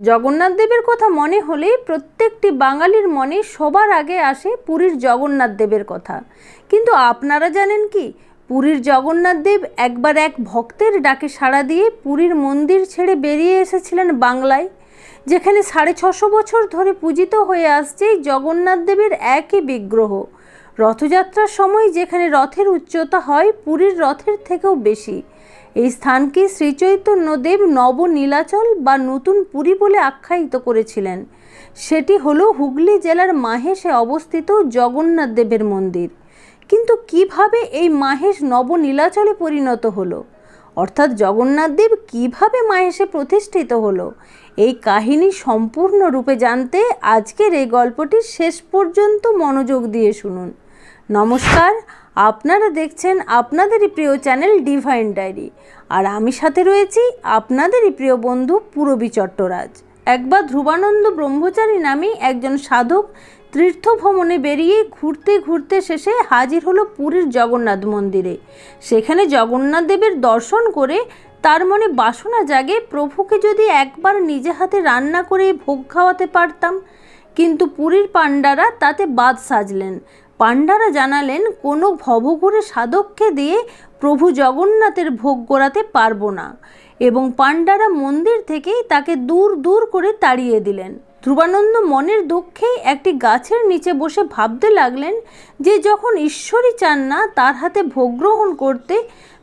জগন্নাথ দেবের কথা মনে হলেই প্রত্যেকটি বাঙালির মনে সবার আগে আসে পুরীর জগন্নাথ দেবের কথা। কিন্তু আপনারা জানেন কি? পুরীর জগন্নাথ দেব একবার এক ভক্তের ডাকে সাড়া দিয়ে পুরীর মন্দির ছেড়ে বেরিয়ে এসেছিলেন বাংলায়, যেখানে সাড়ে ছশো বছর ধরে পূজিত হয়ে আসছে জগন্নাথ দেবের একই বিগ্রহ। রথযাত্রার সময় যেখানে রথের উচ্চতা হয়, পুরীর রথের থেকেও বেশি। এই স্থানকে শ্রীচৈতন্যদেব নবনীলাচল বা নতুন পুরী বলে আখ্যায়িত করেছিলেন। সেটি হলো হুগলি জেলার মাহেশে অবস্থিত জগন্নাথ দেবের মন্দির। কিন্তু কীভাবে এই মাহেশ নবনীলাচলে পরিণত হলো? অর্থাৎ জগন্নাথ দেব কীভাবে মাহেশে প্রতিষ্ঠিত হলো? এই কাহিনী সম্পূর্ণরূপে জানতে আজকের এই গল্পটি শেষ পর্যন্ত মনোযোগ দিয়ে শুনুন। নমস্কার আপনারা দেখছেন আপনাদেরই প্রিয় চ্যানেল ডিভাইন ডায়েরি। আর আমি সাথে রয়েছি আপনাদেরই প্রিয় বন্ধু পুরবী চট্টরাজ। একবার ধ্রুবানন্দ ব্রহ্মচারী নামে একজন সাধক তীর্থ ভ্রমণে বেরিয়ে ঘুরতে ঘুরতে শেষে হাজির হলো পুরীর জগন্নাথ মন্দিরে। সেখানে জগন্নাথ দেবের দর্শন করে তার মনে বাসনা জাগে, প্রভুকে যদি একবার নিজে হাতে রান্না করে ভোগ খাওয়াতে পারতাম। কিন্তু পুরীর পাণ্ডারা তাতে বাদ সাজলেন। পাণ্ডারা জানালেন, কোনো ভবঘুরে সাধককে দিয়ে প্রভু জগন্নাথের ভোগ গোড়াতে পারব না এবং পাণ্ডারা মন্দির থেকেই তাকে দূর দূর করে তাড়িয়ে দিলেন। ধ্রুবানন্দ মনের দুঃখেই একটি গাছের নিচে বসে ভাবতে লাগলেন যে, যখন ঈশ্বরই চান না তার হাতে ভোগ গ্রহণ করতে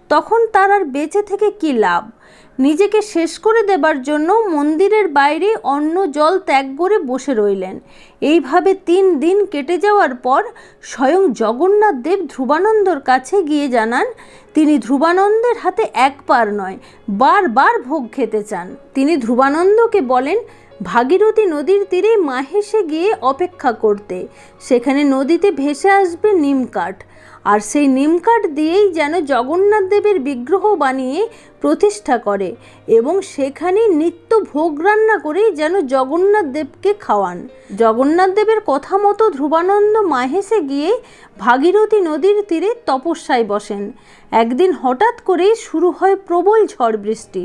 তখন তার আর বেঁচে থেকে কী লাভ? নিজেকে শেষ করে দেবার জন্য মন্দিরের বাইরে অন্ন জল ত্যাগ করে বসে রইলেন। এইভাবে তিন দিন কেটে যাওয়ার পর স্বয়ং জগন্নাথ দেব ধ্রুবানন্দর কাছে গিয়ে জানান, তিনি ধ্রুবানন্দের হাতে একবার নয়, বারবার ভোগ খেতে চান। তিনি ধ্রুবানন্দকে বলেন, ভাগীরথী নদীর তীরে মাহেশে গিয়ে অপেক্ষা করতে। সেখানে নদীতে ভেসে আসবে নিম কাঠ। আর সেই নিম কাঠ দিয়েই যেন জগন্নাথ দেবের বিগ্রহ বানিয়ে প্রতিষ্ঠা করে এবং সেখানে নিত্য ভোগ রান্না করে যেন জগন্নাথ দেবকে খাওয়ান। জগন্নাথ দেবের কথা মতো ধ্রুবানন্দ মাহেশে গিয়ে ভাগীরথী নদীর তীরে তপস্যায় বসেন। একদিন হঠাৎ করেই শুরু হয় প্রবল ঝড় বৃষ্টি।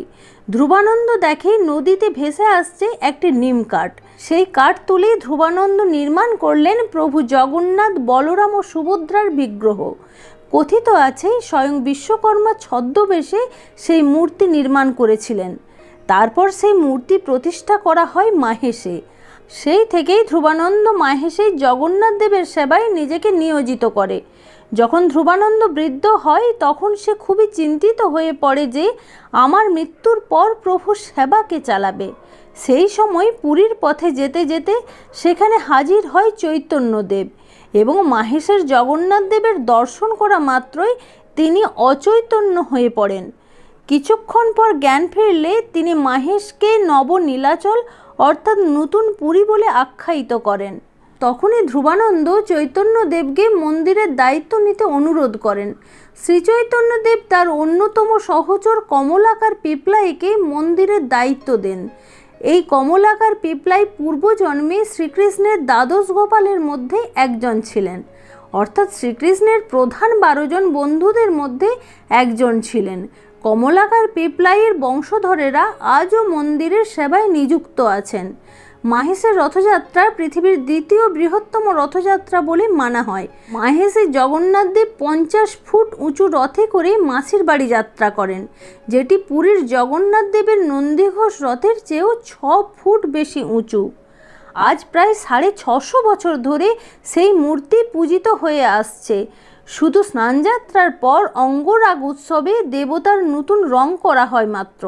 ধ্রুবানন্দ দেখে নদীতে ভেসে আসছে একটি নিম কাঠ। সেই কাঠ তুলে ধ্রুবানন্দ নির্মাণ করলেন প্রভু জগন্নাথ বলরাম ও সুভদ্রার বিগ্রহ। কথিত আছে স্বয়ং বিশ্বকর্মা ছদ্মবেশে সেই মূর্তি নির্মাণ করেছিলেন। তারপর সেই মূর্তি প্রতিষ্ঠা করা হয় মাহেশে। সেই থেকেই ধ্রুবানন্দ মাহেশেই জগন্নাথ দেবের সেবায় নিজেকে নিয়োজিত করে। যখন ধ্রুবানন্দ বৃদ্ধ হয়, তখন সে খুবই চিন্তিত হয়ে পড়ে যে, আমার মৃত্যুর পর প্রভু সেবাকে চালাবে? সেই সময় পুরীর পথে যেতে যেতে সেখানে হাজির হয় চৈতন্যদেব। এবং মাহেশের জগন্নাথ দেবের দর্শন করা মাত্রই তিনি অচৈতন্য হয়ে পড়েন। কিছুক্ষণ পর জ্ঞান ফিরলে তিনি মাহেশকে নবনীলাচল অর্থাৎ নতুন পুরী বলে আখ্যায়িত করেন। তখনই ধ্রুবানন্দ চৈতন্যদেবকে মন্দিরের দায়িত্ব নিতে অনুরোধ করেন। শ্রীচৈতন্যদেব তার অন্যতম সহচর কমলাকার পিপলাইকে মন্দিরের দায়িত্ব দেন। এই কমলাকার পিপলাই পূর্বজন্মে শ্রীকৃষ্ণের দ্বাদশ গোপালের মধ্যে একজন ছিলেন। অর্থাৎ শ্রীকৃষ্ণের প্রধান বারোজন বন্ধুদের মধ্যে একজন ছিলেন। কমলাকার পিপলাইয়ের বংশধরেরা আজও মন্দিরের সেবায় নিযুক্ত আছেন। মাহেশের রথযাত্রা পৃথিবীর দ্বিতীয় বৃহত্তম রথযাত্রা বলে মানা হয়। মাহেশে জগন্নাথদেব পঞ্চাশ ফুট উঁচু রথে করে মাসির বাড়ি যাত্রা করেন, যেটি পুরীর জগন্নাথদেবের নন্দীঘোষ রথের চেয়েও ছ ফুট বেশি উঁচু। আজ প্রায় সাড়ে ছশো বছর ধরে সেই মূর্তি পূজিত হয়ে আসছে। শুধু স্নানযাত্রার পর অঙ্গরাগ উৎসবে দেবতার নতুন রং করা হয় মাত্র।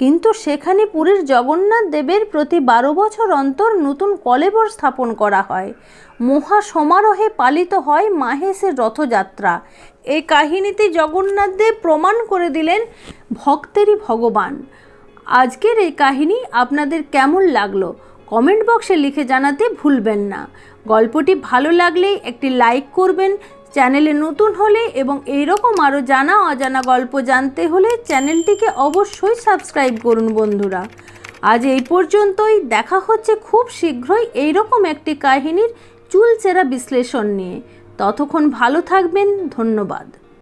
কিন্তু সেখানে পুরীর জগন্নাথ দেবের প্রতি বারো বছর অন্তর নতুন কলেবর স্থাপন করা হয়। মহা সমারোহে পালিত হয় মাহেশের রথযাত্রা। এই কাহিনীতে জগন্নাথ দেব প্রমাণ করে দিলেন ভক্তেরই ভগবান। আজকের এই কাহিনী আপনাদের কেমন লাগল? কমেন্ট বক্সে লিখে জানাতে ভুলবেন না। গল্পটি ভালো লাগলে একটি লাইক করবেন চ্যানেলে নতুন হলে এবং এইরকম আরও জানা অজানা গল্প জানতে হলে চ্যানেলটিকে অবশ্যই সাবস্ক্রাইব করুন বন্ধুরা। আজ এই পর্যন্তই। দেখা হচ্ছে খুব শীঘ্রই এইরকম একটি কাহিনীর চুলচেরা বিশ্লেষণ নিয়ে। ততক্ষণ ভালো থাকবেন। ধন্যবাদ।